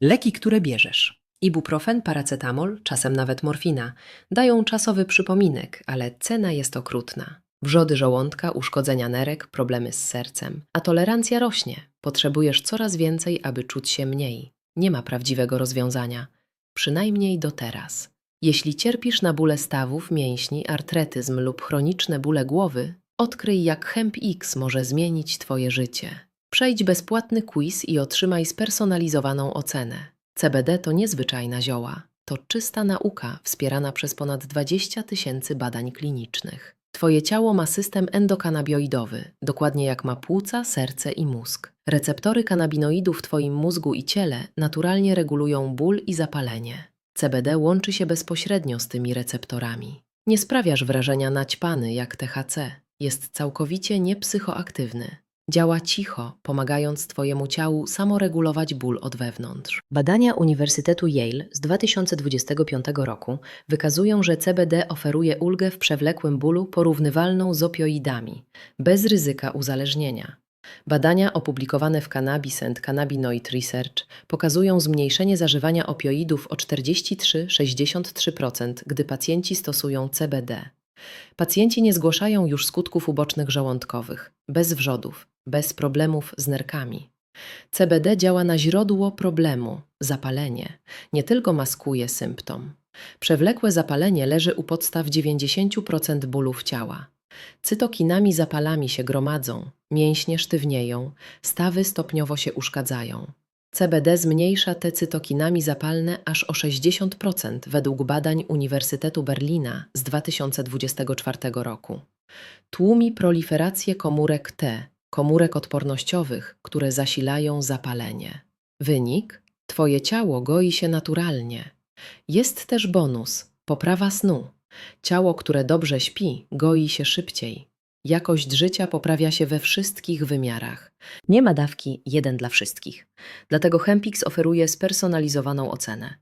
Leki, które bierzesz. Ibuprofen, paracetamol, czasem nawet morfina, dają czasowy przypominek, ale cena jest okrutna. Wrzody żołądka, uszkodzenia nerek, problemy z sercem. A tolerancja rośnie. Potrzebujesz coraz więcej, aby czuć się mniej. Nie ma prawdziwego rozwiązania. Przynajmniej do teraz. Jeśli cierpisz na bóle stawów, mięśni, artretyzm lub chroniczne bóle głowy, odkryj jak Hemp X może zmienić Twoje życie. Przejdź bezpłatny quiz i otrzymaj spersonalizowaną ocenę. CBD to niezwyczajna zioła. To czysta nauka wspierana przez ponad 20 tysięcy badań klinicznych. Twoje ciało ma system endokanabioidowy, dokładnie jak ma płuca, serce i mózg. Receptory kanabinoidów w Twoim mózgu i ciele naturalnie regulują ból i zapalenie. CBD łączy się bezpośrednio z tymi receptorami. Nie sprawiasz wrażenia naćpany jak THC. Jest całkowicie niepsychoaktywny. Działa cicho, pomagając Twojemu ciału samoregulować ból od wewnątrz. Badania Uniwersytetu Yale z 2025 roku wykazują, że CBD oferuje ulgę w przewlekłym bólu porównywalną z opioidami, bez ryzyka uzależnienia. Badania opublikowane w Cannabis and Cannabinoid Research pokazują zmniejszenie zażywania opioidów o 43-63%, gdy pacjenci stosują CBD. Pacjenci nie zgłaszają już skutków ubocznych żołądkowych, bez wrzodów, bez problemów z nerkami. CBD działa na źródło problemu zapalenie, nie tylko maskuje symptom. Przewlekłe zapalenie leży u podstaw 90% bólów ciała. Cytokinami zapalami się gromadzą, mięśnie sztywnieją, stawy stopniowo się uszkadzają. CBD zmniejsza te cytokinami zapalne aż o 60% według badań Uniwersytetu Berlina z 2024 roku. Tłumi proliferację komórek T, komórek odpornościowych, które zasilają zapalenie. Wynik? Twoje ciało goi się naturalnie. Jest też bonus poprawa snu. Ciało, które dobrze śpi, goi się szybciej. Jakość życia poprawia się we wszystkich wymiarach. Nie ma dawki jeden dla wszystkich. Dlatego Hempix oferuje spersonalizowaną ocenę.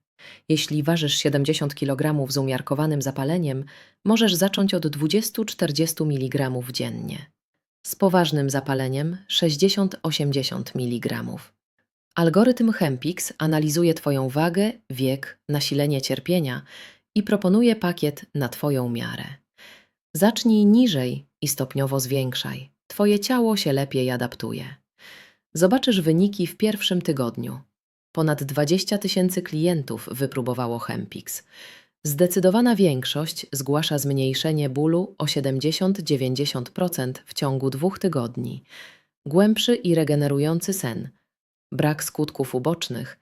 Jeśli ważysz 70 kg z umiarkowanym zapaleniem, możesz zacząć od 20-40 mg dziennie. Z poważnym zapaleniem 60-80 mg. Algorytm Hempix analizuje Twoją wagę, wiek, nasilenie cierpienia i proponuje pakiet na Twoją miarę. Zacznij niżej i stopniowo zwiększaj. Twoje ciało się lepiej adaptuje. Zobaczysz wyniki w pierwszym tygodniu. Ponad 20 tysięcy klientów wypróbowało Hempix. Zdecydowana większość zgłasza zmniejszenie bólu o 70-90% w ciągu dwóch tygodni, głębszy i regenerujący sen, brak skutków ubocznych,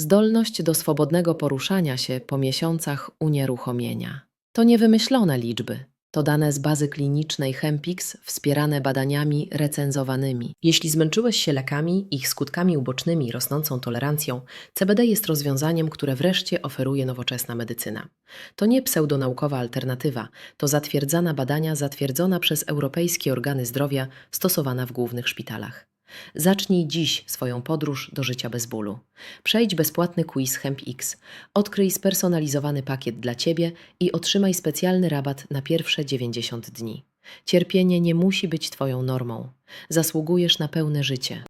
zdolność do swobodnego poruszania się po miesiącach unieruchomienia. To niewymyślone liczby. To dane z bazy klinicznej Hempix wspierane badaniami recenzowanymi. Jeśli zmęczyłeś się lekami, ich skutkami ubocznymi i rosnącą tolerancją, CBD jest rozwiązaniem, które wreszcie oferuje nowoczesna medycyna. To nie pseudonaukowa alternatywa, to zatwierdzana badania zatwierdzona przez europejskie organy zdrowia stosowana w głównych szpitalach. Zacznij dziś swoją podróż do życia bez bólu. Przejdź bezpłatny quiz HempX, odkryj spersonalizowany pakiet dla Ciebie i otrzymaj specjalny rabat na pierwsze 90 dni. Cierpienie nie musi być Twoją normą. Zasługujesz na pełne życie.